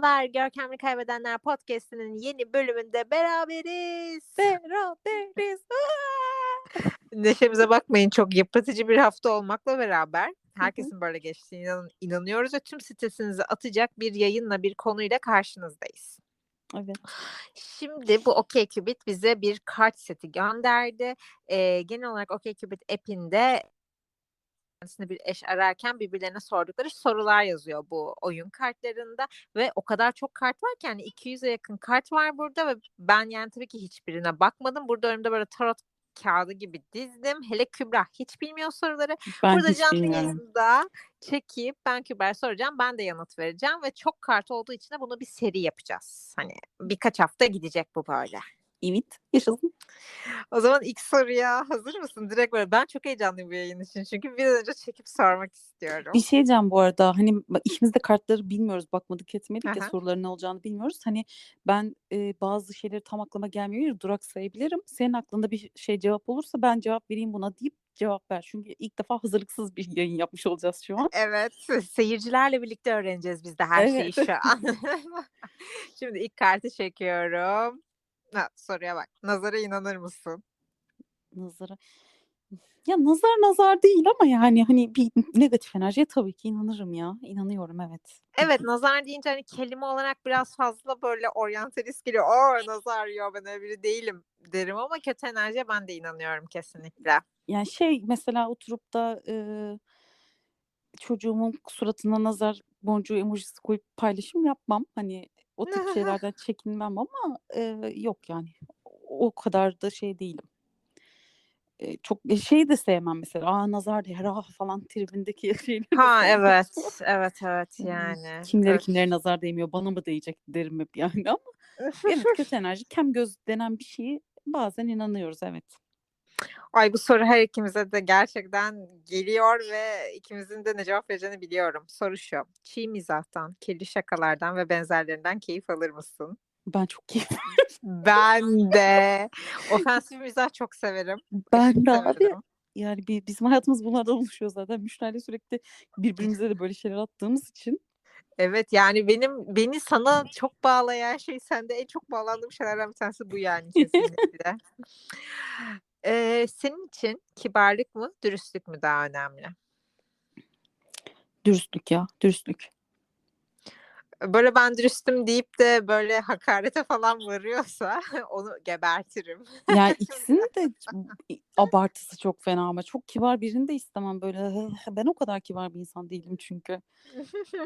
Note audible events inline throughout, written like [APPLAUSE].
Merhabalar, Görkemli Kaybedenler Podcast'inin yeni bölümünde beraberiz. Beraberiz. Neşemize bakmayın çok yıpratıcı bir hafta olmakla beraber herkesin böyle geçtiğine inan- inanıyoruz ve tüm stresinizi atacak bir yayınla bir konuyla karşınızdayız. Evet. Şimdi bu OkCupid bize bir kart seti gönderdi. Ee, genel olarak OkCupid app'inde kendisine bir eş ararken birbirlerine sordukları sorular yazıyor bu oyun kartlarında ve o kadar çok kart var ki yani 200'e yakın kart var burada ve ben yani tabii ki hiçbirine bakmadım. Burada önümde böyle tarot kağıdı gibi dizdim. Hele Kübra hiç bilmiyor soruları. Ben Burada canlı yayında çekip ben Kübra'ya soracağım. Ben de yanıt vereceğim ve çok kart olduğu için de bunu bir seri yapacağız. Hani birkaç hafta gidecek bu böyle. Evet. Yaşasın. O zaman ilk soruya hazır mısın? Direkt böyle ben çok heyecanlıyım bu yayın için. Çünkü bir an önce çekip sormak istiyorum. Bir şey diyeceğim bu arada. Hani ikimiz de kartları bilmiyoruz. Bakmadık etmedik ya Aha. soruların ne olacağını bilmiyoruz. Hani ben e, bazı şeyleri tam aklıma gelmiyor. ya, Duraksayabilirim. Senin aklında bir şey cevap olursa ben cevap vereyim buna deyip cevap ver. Çünkü ilk defa hazırlıksız bir [LAUGHS] yayın yapmış olacağız şu an. Evet, seyircilerle birlikte öğreneceğiz biz de her şeyi Evet. şu an. [LAUGHS] [LAUGHS] Şimdi ilk kartı çekiyorum. Ha, soruya bak. Nazara inanır mısın? Nazara. Ya nazar nazar değil ama yani hani bir negatif enerjiye tabii ki inanırım ya. İnanıyorum evet. Evet, nazar deyince hani kelime olarak biraz fazla böyle oryantalist geliyor. Oo nazar ya ben öyle biri değilim derim ama kötü enerjiye ben de inanıyorum kesinlikle. Yani şey mesela oturup da e, çocuğumun suratına nazar boncuğu emojisi koyup paylaşım yapmam. Hani o tip şeylerden çekinmem ama e, yok yani o kadar da şey değilim. E, çok şey de sevmem mesela. Aa nazar değer ah falan tribindeki [LAUGHS] şeyleri Ha evet, evet evet Yani kimlere Öf. kimlere nazar değmiyor bana mı değecek derim hep yani [LAUGHS] ama evet kötü enerji kem göz denen bir şeyi bazen inanıyoruz evet. Ay bu soru her ikimize de gerçekten geliyor ve ikimizin de ne cevap vereceğini biliyorum. Soru şu. Çiğ mizahtan, kirli şakalardan ve benzerlerinden keyif alır mısın? Ben çok keyif Ben de. [LAUGHS] Ofensif mizah çok severim. Ben Aşırı de abi yani bir, bizim hayatımız bunlardan oluşuyor zaten. Müşteriyle sürekli birbirimize de böyle şeyler attığımız için. Evet yani benim beni sana çok bağlayan şey sende en çok bağlandığım şeylerden bir tanesi bu yani [LAUGHS] kesinlikle. Ee, senin için kibarlık mı, dürüstlük mü daha önemli? Dürüstlük ya, dürüstlük. Böyle ben dürüstüm deyip de böyle hakarete falan varıyorsa [LAUGHS] onu gebertirim. Yani [LAUGHS] ikisinin de abartısı çok fena ama çok kibar birini de istemem böyle. Ben o kadar kibar bir insan değilim çünkü.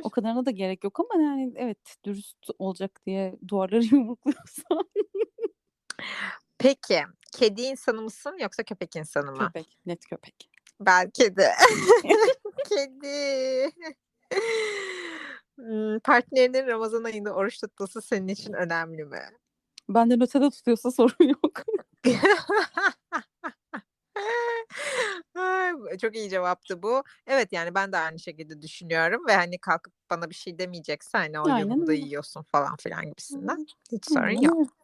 O [LAUGHS] kadarına da gerek yok ama yani evet dürüst olacak diye duvarları yumrukluyorsa Peki, kedi insanı mısın yoksa köpek insanı mı? köpek, net köpek. Ben kedi. [LAUGHS] Kedi. Hmm, Partnerinin Ramazan ayında oruç tutması senin için önemli mi? Benden ötede tutuyorsa sorun yok. [LAUGHS] Çok iyi cevaptı bu. Evet yani ben de aynı şekilde düşünüyorum ve hani kalkıp bana bir şey demeyecekse hani o Aynen yolunda yiyorsun falan filan gibisinden hiç sorun yok.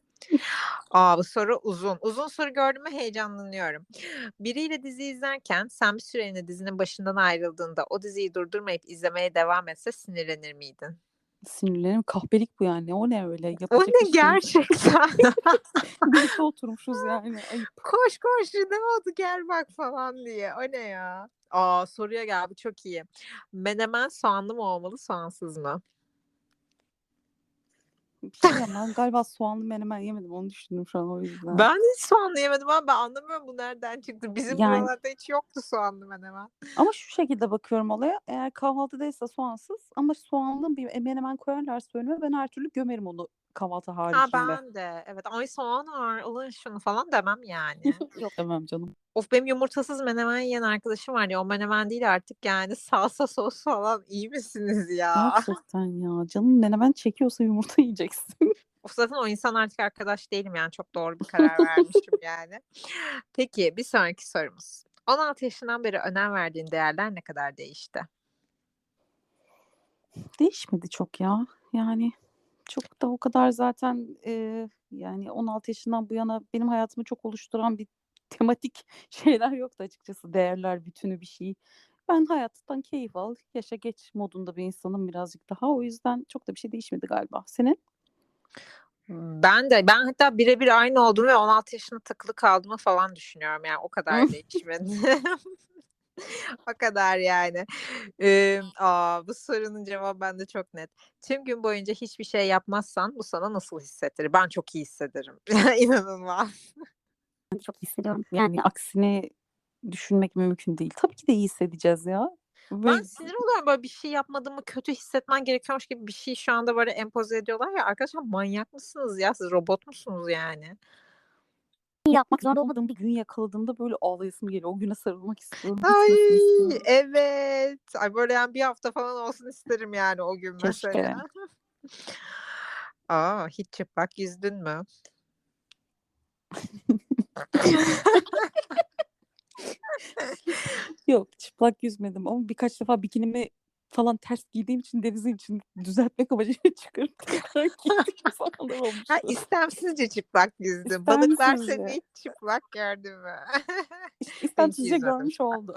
Aa bu soru uzun. Uzun soru gördüğüme heyecanlanıyorum. Biriyle dizi izlerken sen bir süreliğine dizinin başından ayrıldığında o diziyi durdurmayıp izlemeye devam etse sinirlenir miydin? Sinirlerim kahpelik bu yani. O ne öyle? O Yapacak ne bir şey gerçekten? [LAUGHS] Birlikte oturmuşuz yani. Ayıp. koş koş ne oldu gel bak falan diye. O ne ya? Aa soruya gel bu çok iyi. Menemen soğanlı mı olmalı soğansız mı? Bir şey ben galiba soğanlı menemen yemedim. Onu düşündüm şu an o yüzden. Ben hiç soğanlı yemedim ama ben anlamıyorum bu nereden çıktı. Bizim Yani buralarda hiç yoktu soğanlı menemen. ama şu şekilde bakıyorum olaya. Eğer kahvaltıdaysa soğansız ama soğanlı bir menemen koyarlarsa önüme ben her türlü gömerim onu kahvaltı Ha haricinde. ben de. Evet ay soğan var alın şunu falan demem yani. [LAUGHS] Yok demem canım. Of benim yumurtasız menemen yiyen arkadaşım var ya o menemen değil artık yani [LAUGHS] salsa sos falan iyi misiniz ya? Gerçekten ya. Canım menemen çekiyorsa yumurta [LAUGHS] yiyeceksin. Of zaten o insan artık arkadaş değilim yani çok doğru bir karar vermişim [LAUGHS] yani. Peki bir sonraki sorumuz. 16 yaşından beri önem verdiğin değerler ne kadar değişti? Değişmedi çok ya. Yani çok da o kadar zaten e, yani 16 yaşından bu yana benim hayatımı çok oluşturan bir tematik [LAUGHS] şeyler yoktu açıkçası. Değerler bütünü bir şey. Ben hayattan keyif al, yaşa geç modunda bir insanım birazcık daha. O yüzden çok da bir şey değişmedi galiba. Senin? Ben de ben hatta birebir aynı olduğumu ve 16 yaşında takılı kaldığımı falan düşünüyorum. Yani o kadar değişmedim. [LAUGHS] O kadar yani. Eee, a, bu sorunun cevabı bende çok net. Tüm gün boyunca hiçbir şey yapmazsan bu sana nasıl hissettirir? Ben çok iyi hissederim. [LAUGHS] İnanılmaz. Çok hissediyorum. Yani aksini düşünmek mümkün değil. Tabii ki de iyi hissedeceğiz ya. Ve Ben sinir oluyorum böyle bir şey yapmadığımı kötü hissetmen gerekiyormuş gibi bir şey şu anda böyle empoze ediyorlar ya. Arkadaşlar manyak mısınız ya? Siz robot musunuz yani? yapmak zorunda olmadığım bir gün yakaladığımda böyle ağlayasım geliyor. O güne sarılmak istiyorum. Ay istiyorum. evet. Ay böyle yani bir hafta falan olsun isterim yani o gün Keşke. mesela. [LAUGHS] Aa, hiç çıplak yüzdün mü? [LAUGHS] Yok çıplak yüzmedim ama birkaç defa bikinimi falan ters giydiğim için denizin için düzeltmek amacıyla [LAUGHS] çıkarıp tekrar giydiğim zamanlar Ha, olmuştu. istemsizce çıplak yüzdün. Balıklar seni hiç çıplak gördü mü? İşte [LAUGHS] istemsizce görmüş oldu.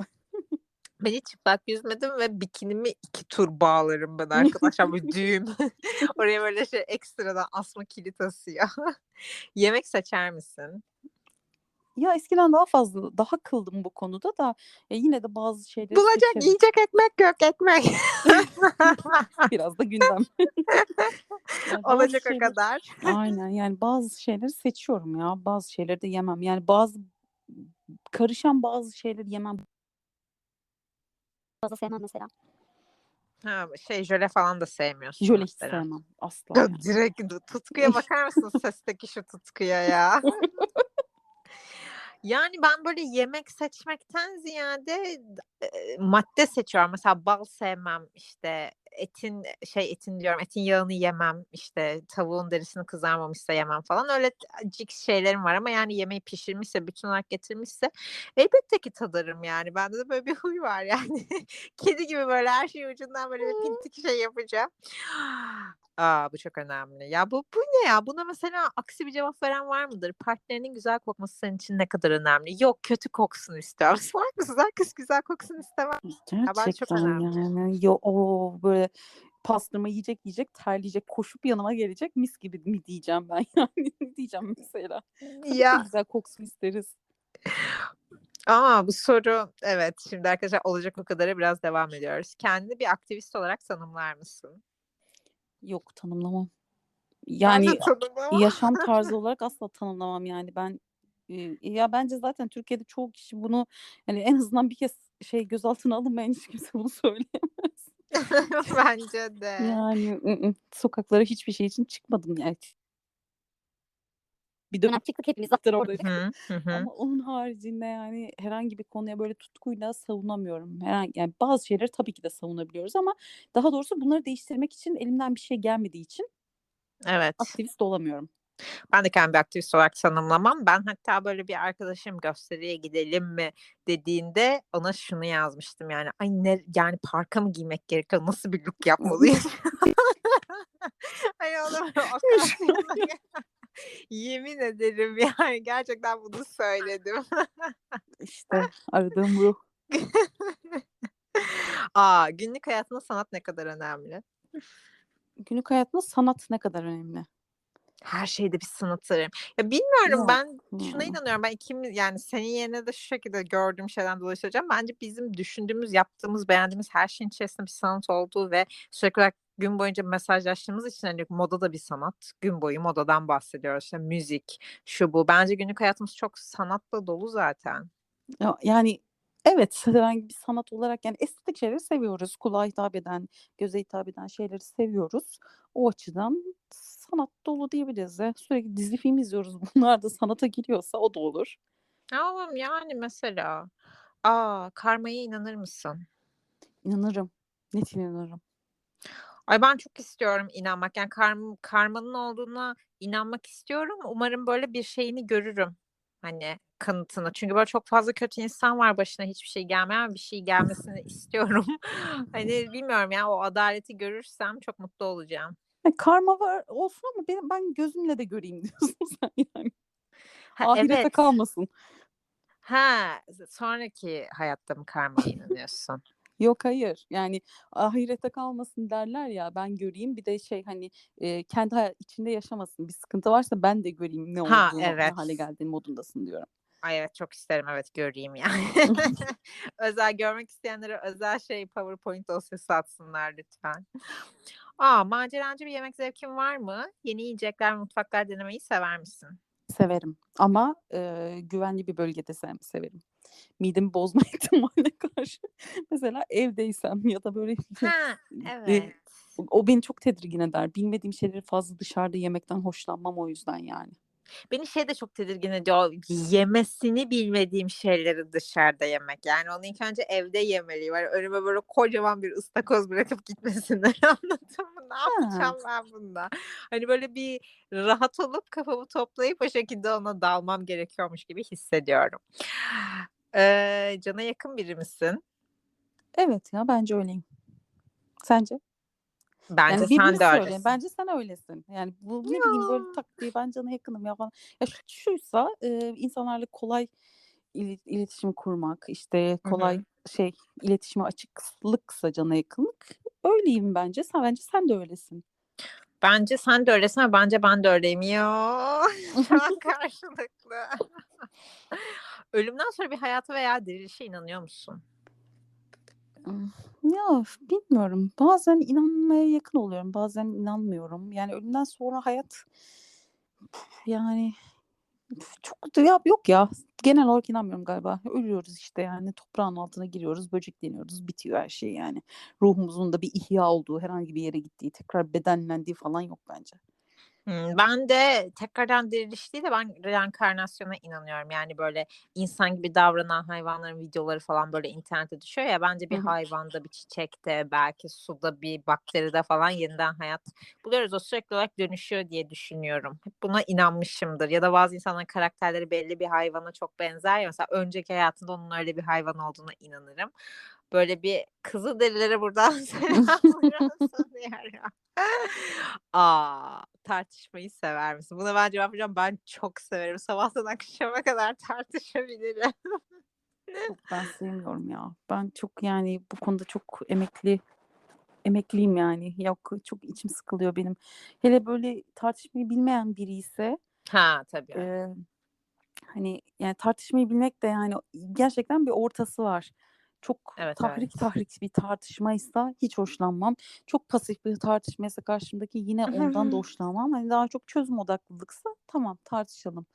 Ben hiç çıplak yüzmedim ve bikinimi iki tur bağlarım ben arkadaşlar. Böyle düğüm. [LAUGHS] Oraya böyle şey ekstradan asma kilit asıyor. Yemek seçer misin? Ya eskiden daha fazla daha kıldım bu konuda da e, yine de bazı şeyleri Bulacak seçerim. yiyecek ekmek yok ekmek. [LAUGHS] Biraz da gündem. [LAUGHS] Yani Olacak o şeyleri- kadar. Aynen yani bazı şeyleri seçiyorum ya. Bazı şeyleri de yemem. Yani bazı karışan bazı şeyleri yemem. fazla sevmem mesela. Ha, şey jöle falan da sevmiyorsun Jöle hiç mesela. sevmem. Asla Ya yani. Direkt [LAUGHS] tutkuya bakar mısın sesteki şu tutkuya ya? Yani ben böyle yemek seçmekten ziyade e, madde seçiyorum. Mesela bal sevmem işte etin şey etin diyorum etin yağını yemem işte tavuğun derisini kızarmamışsa yemem falan öyle cik şeylerim var ama yani yemeği pişirmişse bütün olarak getirmişse elbette ki tadarım yani bende de böyle bir huy var [LAUGHS] yani kedi gibi böyle her şeyi ucundan böyle bir pintik şey yapacağım. [GASPS] Aa bu çok önemli. Ya bu bu ne ya? Buna mesela aksi bir cevap veren var mıdır? Partnerinin güzel kokması senin için ne kadar önemli? Yok kötü koksun istiyorum. Salak mısın? Herkes güzel koksun istemez. ben çok Gerçekten önemli. yani. Yo, o böyle pastırma yiyecek yiyecek terleyecek koşup yanıma gelecek mis gibi mi diyeceğim ben [LAUGHS] yani ne diyeceğim mesela. Ya güzel koksun isteriz. ama bu soru evet şimdi arkadaşlar olacak o kadara biraz devam ediyoruz. Kendini bir aktivist olarak tanımlar mısın? Yok tanımlamam. Yani tanımlamam. yaşam [LAUGHS] tarzı olarak asla tanımlamam yani ben e, ya bence zaten Türkiye'de çoğu kişi bunu yani en azından bir kez şey gözaltına alınmayan hiç kimse bunu [LAUGHS] söyleyemez. [LAUGHS] Bence de. Yani sokaklara hiçbir şey için çıkmadım yani. Bir dönem çıktık hepimiz. zaten orada. Ama onun haricinde yani herhangi bir konuya böyle tutkuyla savunamıyorum. Herhangi, yani bazı şeyleri tabii ki de savunabiliyoruz ama daha doğrusu bunları değiştirmek için elimden bir şey gelmediği için Evet. aktivist olamıyorum. Ben de kendimi bir aktivist olarak tanımlamam. Ben hatta böyle bir arkadaşım gösteriye gidelim mi dediğinde ona şunu yazmıştım yani. Ay ne yani parka mı giymek gerekiyor? Nasıl bir look yapmalıyız? [LAUGHS] Ay ona böyle o [LAUGHS] kadar [LAUGHS] Yemin ederim yani gerçekten bunu söyledim. İşte aradığım ruh. Aa, günlük hayatında sanat ne kadar önemli? Günlük hayatında sanat ne kadar önemli. Her şeyde bir sanat ararım. Ya bilmiyorum Yok. ben şuna inanıyorum. Ben ikimiz yani senin yerine de şu şekilde gördüğüm şeyden dolayı söyleyeceğim. Bence bizim düşündüğümüz, yaptığımız, beğendiğimiz her şeyin içerisinde bir sanat olduğu ve sürekli olarak gün boyunca mesajlaştığımız için hani moda da bir sanat. Gün boyu modadan bahsediyoruz. İşte müzik, şu bu. Bence günlük hayatımız çok sanatla dolu zaten. Ya, yani evet herhangi bir sanat olarak yani estetik şeyleri seviyoruz. Kulağa hitap eden, göze hitap eden şeyleri seviyoruz. O açıdan sanat dolu diyebiliriz. ya. Sürekli dizi film izliyoruz. [LAUGHS] Bunlar da sanata giriyorsa o da olur. Ama yani mesela aa karmaya inanır mısın? İnanırım. Net inanırım. Ay ben çok istiyorum inanmak. Yani karm, karmanın olduğuna inanmak istiyorum. Umarım böyle bir şeyini görürüm. Hani kanıtını. Çünkü böyle çok fazla kötü insan var başına hiçbir şey gelmeyen bir şey gelmesini [LAUGHS] istiyorum. Hani bilmiyorum ya o adaleti görürsem çok mutlu olacağım. Ya karma var olsun ama benim ben gözümle de göreyim [LAUGHS] diyorsun sen yani. Ha, Ahirete evet. kalmasın. Ha, sonraki hayatta mı karmaya [LAUGHS] inanıyorsun? Yok hayır. Yani ahirete kalmasın derler ya ben göreyim bir de şey hani e, kendi içinde yaşamasın. Bir sıkıntı varsa ben de göreyim ne Ha olduğunu, ne evet. hale geldiğini modundasın diyorum. Ay evet çok isterim evet göreyim yani. [LAUGHS] özel görmek isteyenlere özel şey PowerPoint dosyası atsınlar lütfen. Aa maceracı bir yemek zevkin var mı? Yeni yiyecekler, mutfaklar denemeyi sever misin? Severim ama e, güvenli bir bölgede sev- severim. Midemi bozma [LAUGHS] ihtimaline karşı. [LAUGHS] Mesela evdeysem ya da böyle [LAUGHS] Ha e, evet. o beni çok tedirgin eder. Bilmediğim şeyleri fazla dışarıda yemekten hoşlanmam o yüzden yani. Beni şey de çok tedirgin ediyor. Yemesini bilmediğim şeyleri dışarıda yemek. Yani onu ilk önce evde yemeliyim. Yani önüme böyle kocaman bir ıstakoz bırakıp gitmesinler. [LAUGHS] Anladın mı? Ne yapacağım ben bunda? Hani böyle bir rahat olup kafamı toplayıp o şekilde ona dalmam gerekiyormuş gibi hissediyorum. [SIGHS] Ee, cana yakın biri misin? Evet ya bence öyleyim. Sence? Bence Yani sen de öylesin. Bence sen öylesin. Yani bu ne bileyim böyle tak diye ben cana yakınım ya falan. Ya şu- şuysa e, insanlarla kolay ili- iletişim kurmak, işte kolay şey iletişime açıklıksa cana yakınlık. Öyleyim bence. Sen bence sen de öylesin. Bence sen de öylesin ama bence ben de öyleyim. Ya. [LAUGHS] [LAUGHS] Karşılıklı. Ölümden sonra bir hayata veya dirilişe inanıyor musun? Ya bilmiyorum. Bazen inanmaya yakın oluyorum. Bazen inanmıyorum. Yani ölümden sonra hayat yani çok da ya, yok ya. Genel olarak inanmıyorum galiba. Ölüyoruz işte yani toprağın altına giriyoruz, böcekleniyoruz, bitiyor her şey yani. Ruhumuzun da bir ihya olduğu, herhangi bir yere gittiği, tekrar bedenlendiği falan yok bence. Ben de tekrardan diriliş değil de ben reenkarnasyona inanıyorum. Yani böyle insan gibi davranan hayvanların videoları falan böyle internete düşüyor ya. Bence bir hayvanda, bir çiçekte, belki suda, bir bakteride falan yeniden hayat buluyoruz. O sürekli olarak dönüşüyor diye düşünüyorum. Hep buna inanmışımdır. Ya da bazı insanların karakterleri belli bir hayvana çok benzer ya. Mesela önceki hayatında onun öyle bir hayvan olduğuna inanırım. Böyle bir kızı delilere buradan [LAUGHS] selamlar olsun diyorum. [LAUGHS] Aa, tartışmayı sever misin? Buna ben cevap vereceğim. Ben çok severim. Sabahtan akşama kadar [LAUGHS] tartışabilirim. Ben sevmiyorum ya. Ben çok yani bu konuda çok emekli emekliyim yani. Yok çok içim sıkılıyor benim. Hele böyle tartışmayı bilmeyen biri ise Ha tabii. e, hani yani tartışmayı bilmek de yani gerçekten bir ortası var. Çok Evet tahrik evet. tahrik bir tartışmaysa hiç hoşlanmam. Çok pasif bir tartışmaysa karşımdaki yine ondan da hoşlanmam. Hani daha çok çözüm odaklılıksa tamam tartışalım.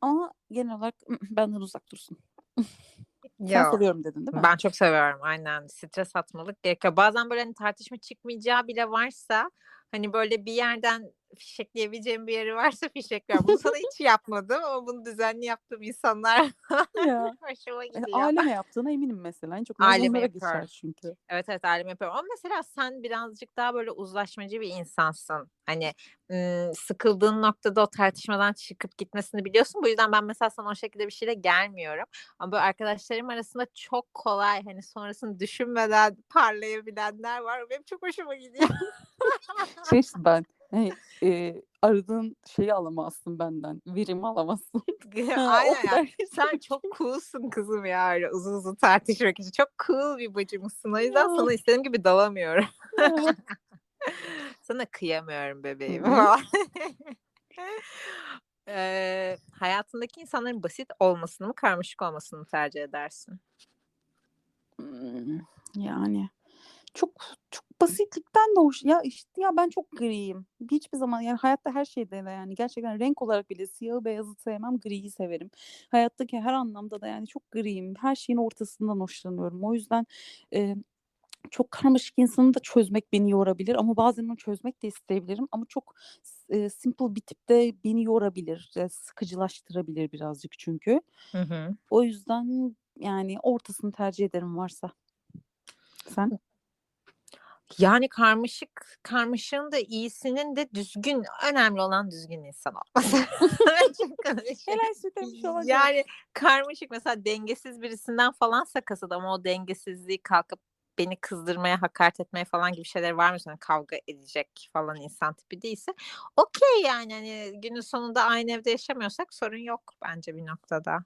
Ama genel olarak benden uzak dursun. [LAUGHS] Sen Yo. seviyorum dedin değil mi? Ben çok seviyorum aynen. Stres atmalık gerekiyor. Bazen böyle hani tartışma çıkmayacağı bile varsa hani böyle bir yerden fişekleyebileceğim bir yeri varsa fişekliyorum. Bunu sana hiç yapmadım ama bunu düzenli yaptığım insanlar [LAUGHS] Ya. hoşuma E, gidiyor. Aleme yaptığına eminim mesela. En çok onlara yapıyorum. çünkü. Evet evet aileme yapıyorum. Ama mesela sen birazcık daha böyle uzlaşmacı bir insansın. Hani ım, sıkıldığın noktada o tartışmadan çıkıp gitmesini biliyorsun. Bu yüzden ben mesela sana o şekilde bir şeyle gelmiyorum. Ama böyle arkadaşlarım arasında çok kolay hani sonrasını düşünmeden parlayabilenler var. Benim çok hoşuma gidiyor. Şey ben hani, e, aradığın şeyi alamazsın benden. Verimi alamazsın. [LAUGHS] Aynen ya. [LAUGHS] Sen çok coolsun kızım ya öyle uzun uzun tartışmak için. Çok cool bir bacımısın. O yüzden Ya. sana istediğim gibi dalamıyorum. [LAUGHS] Sana kıyamıyorum bebeğim. Eee, hayatındaki insanların basit olmasını mı karmaşık olmasını mı tercih edersin? Hmm, Yani çok çok basitlikten de hoş. Ya işte ya ben çok griyim. Hiçbir zaman yani hayatta her şeyde de yani gerçekten renk olarak bile siyahı beyazı sevmem, griyi severim. Hayattaki her anlamda da yani çok griyim. Her şeyin ortasından hoşlanıyorum. O yüzden e, çok karmaşık insanı da çözmek beni yorabilir ama bazen onu çözmek de isteyebilirim ama çok e, simple bir tip de beni yorabilir, e, sıkıcılaştırabilir birazcık çünkü. Hı hı. O yüzden yani ortasını tercih ederim varsa. Sen? Yani karmaşık, karmaşığın da iyisinin de düzgün, önemli olan düzgün insan olması. [LAUGHS] Helal. Yani karmaşık mesela dengesiz birisinden falansa kasada ama o dengesizliği kalkıp beni kızdırmaya, hakaret etmeye falan gibi şeyler var mı? Yani kavga edecek falan insan tipi değilse. Okey yani hani günün sonunda aynı evde yaşamıyorsak sorun yok bence bir noktada.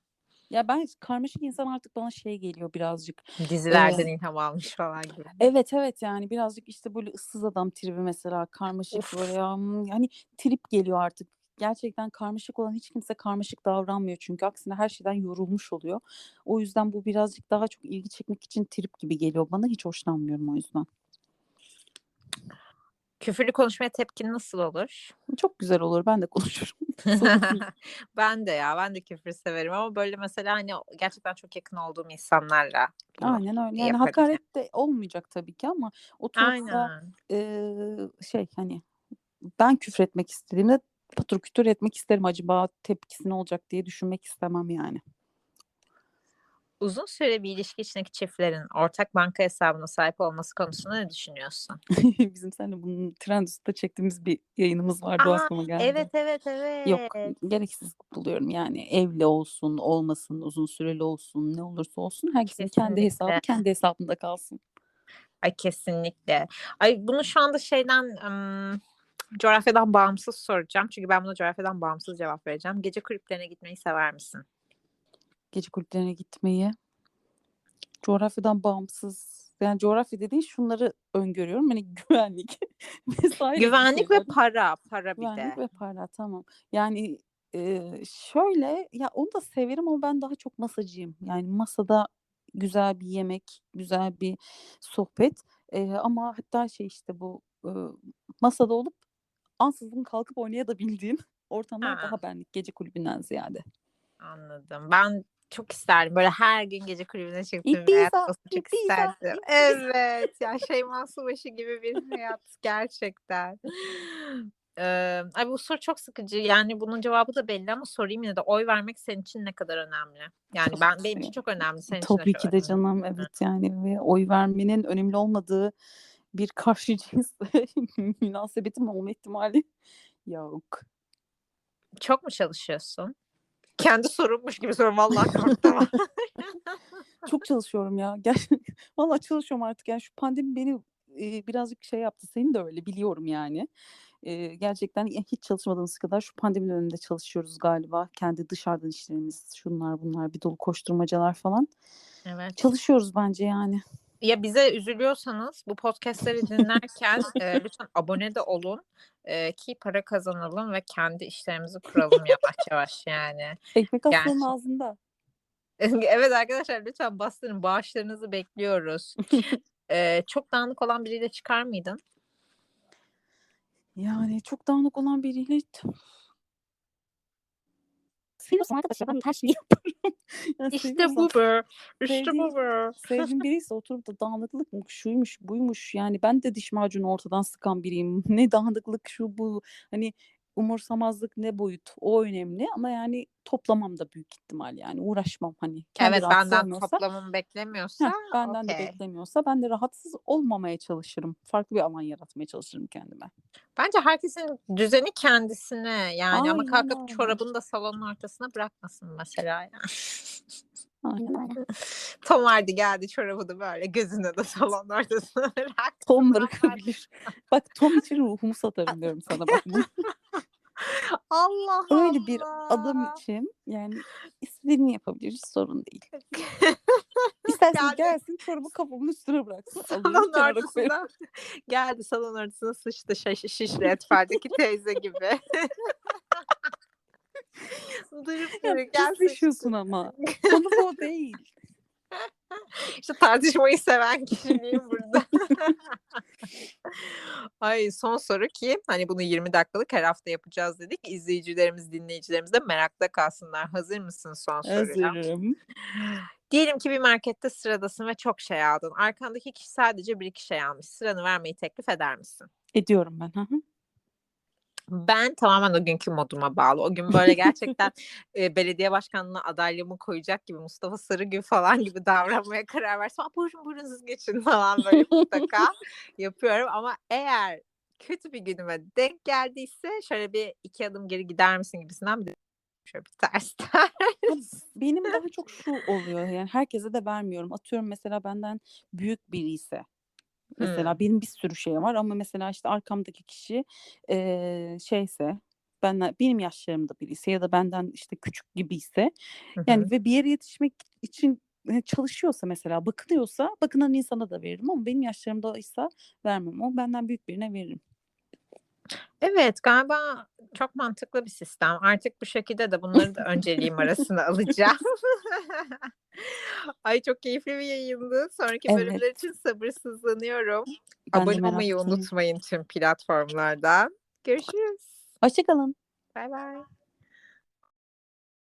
Ya ben karmaşık insan artık bana şey geliyor birazcık. Dizilerden Ee, ilham almış falan gibi. Evet evet yani birazcık işte böyle ıssız adam tribi mesela karmaşık Of. böyle ya, yani trip geliyor artık. Gerçekten karmaşık olan hiç kimse karmaşık davranmıyor çünkü aksine her şeyden yorulmuş oluyor. O yüzden bu birazcık daha çok ilgi çekmek için trip gibi geliyor bana. Hiç hoşlanmıyorum o yüzden. Küfürlü konuşmaya tepkin nasıl olur? Çok güzel olur ben de konuşurum. [LAUGHS] Ben de ya ben de küfür severim ama böyle mesela hani gerçekten çok yakın olduğum insanlarla Aynen öyle. Yani yaparım. hakaret de olmayacak tabii ki ama oturup da eee, şey hani ben küfretmek istediğimde patır kütür etmek isterim. Acaba tepkisi ne olacak diye düşünmek istemem yani. Uzun süre bir ilişki içindeki çiftlerin ortak banka hesabına sahip olması konusunda ne düşünüyorsun? [LAUGHS] Bizim seninle bunun Trendüst'te çektiğimiz bir yayınımız vardı o Aa, aklıma geldi. evet evet Yok evet. gereksiz buluyorum yani evli olsun olmasın uzun süreli olsun ne olursa olsun herkesin kendi hesabı Kesinlikle. kendi hesabında kalsın. Ay kesinlikle. Ay bunu şu anda şeyden ım, coğrafyadan bağımsız soracağım. Çünkü ben buna coğrafyadan bağımsız cevap vereceğim. Gece kulüplerine gitmeyi sever misin? Gece kulüplerine gitmeyi coğrafyadan bağımsız yani coğrafya dediğin şunları öngörüyorum hani [LAUGHS] güvenlik [LAUGHS] vesaire Güvenlik ve para, para bir Güvenlik de. ve para tamam. Yani eee, şöyle ya onu da severim ama ben daha çok masacıyım. Yani masada güzel bir yemek, güzel bir sohbet. Eee, ama hatta şey işte bu ıı, masada olup ansızın kalkıp oynayabilidiğim [LAUGHS] ortamlar Ha, daha benlik gece kulübünden ziyade. anladım. Ben çok isterdim. Böyle her gün gece kulübüne çıktığım bir hayat olsun çok Ibiza, isterdim. Ibiza. Evet. Ya Şeyma Subaşı gibi bir hayat gerçekten. [LAUGHS] Eee, ay bu soru çok sıkıcı. Yani bunun cevabı da belli ama sorayım yine de oy vermek senin için ne kadar önemli? Yani ben benim için çok önemli, senin için Tabii çok ki de önemli. canım evet yani ve oy vermenin önemli olmadığı bir karşı cinsle [LAUGHS] münasebetim olma ihtimali yok. Çok mu çalışıyorsun? Kendi sorummuş gibi soruyorum. Vallahi korktum. [LAUGHS] Çok çalışıyorum ya. Gerçekten [LAUGHS] vallahi çalışıyorum artık. Yani şu pandemi beni e, birazcık şey yaptı. Senin de öyle biliyorum yani. E, gerçekten hiç çalışmadığımız kadar şu pandemi döneminde çalışıyoruz galiba. Kendi dışarıdan işlerimiz, şunlar bunlar, bir dolu koşturmacalar falan. Evet. Çalışıyoruz bence yani. Ya bize üzülüyorsanız bu podcastleri dinlerken [LAUGHS] e, lütfen abone de olun e, ki para kazanalım ve kendi işlerimizi kuralım yavaş yavaş yani. Ekmek aslanın ağzında. [LAUGHS] Evet arkadaşlar lütfen bastırın bağışlarınızı bekliyoruz. E, çok dağınık olan biriyle çıkar mıydın? Yani çok dağınık olan biriyle seviyorsam arkadaşlar ben her şeyi yaparım. [LAUGHS] Yani İşte bu be. İşte bu be. sevdiğim biriyse [LAUGHS] oturup da dağınıklık mı şuymuş buymuş yani ben de diş macunu ortadan sıkan biriyim. [LAUGHS] Ne dağınıklık şu bu hani umursamazlık ne boyut o önemli ama yani toplamam da büyük ihtimal yani uğraşmam hani kendi Evet benden toplamamı beklemiyorsa heh, benden de okey. beklemiyorsa ben de rahatsız olmamaya çalışırım. Farklı bir alan yaratmaya çalışırım kendime. Bence herkesin düzeni kendisine yani ama Aynen kalkıp öyle. çorabını da salonun ortasına bırakmasın mesela yani. [LAUGHS] Aynen öyle. Tom Hardy geldi çorabını böyle gözüne de salon ortasına bıraktı. [LAUGHS] Tom bırakabilir. Bak Tom için ruhumu satarım diyorum sana bak. [LAUGHS] Allah Öyle bir adam Allah. için yani istediğini yapabilir hiç sorun değil. [LAUGHS] İstersen Geldi. gelsin çorabı kafamın üstüne bıraksın. Salon ortasına geldi salon ortasına sıçtı şiş, şişli etferdeki teyze gibi. Durup durup gel ama. [LAUGHS] Konu o değil. İşte tartışmayı seven kişiliğim [LAUGHS] burada. Ay son soru ki hani bunu 20 dakikalık her hafta yapacağız dedik. İzleyicilerimiz, dinleyicilerimiz de merakta kalsınlar. Hazır mısın son soruya? Hazırım. Diyelim ki bir markette sıradasın ve çok şey aldın. Arkandaki kişi sadece bir iki şey almış. Sıranı vermeyi teklif eder misin? Ediyorum ben. Hı hı. Ben tamamen o günkü moduma bağlı. O gün böyle gerçekten e, belediye başkanlığına adaylığımı koyacak gibi Mustafa Sarıgül falan gibi davranmaya karar versem "Aa, buyurun buyurun siz geçin falan böyle mutlaka [LAUGHS] yapıyorum. Ama eğer kötü bir günüme denk geldiyse şöyle bir iki adım geri gider misin gibisinden bir şöyle bir ters [LAUGHS] ters. benim daha [LAUGHS] çok şu oluyor yani herkese de vermiyorum. Atıyorum mesela benden büyük biri ise mesela Hmm. benim bir sürü şeyim var ama mesela işte arkamdaki kişi eee, şeyse benden benim yaşlarımda biriyse ya da benden işte küçük gibiyse Hı yani ve bir yere yetişmek için e, çalışıyorsa mesela bakınıyorsa bakınan insana da veririm ama benim yaşlarımdaysa vermem. O benden büyük birine veririm. Evet, galiba çok mantıklı bir sistem. Artık bu şekilde de bunları da önceliğim arasına [LAUGHS] alacağım. Ay çok keyifli bir yayındı. Sonraki bölümler Evet. için sabırsızlanıyorum. Ben Abone olmayı unutmayın tüm platformlardan. Görüşürüz. Hoşça kalın. Bay bay.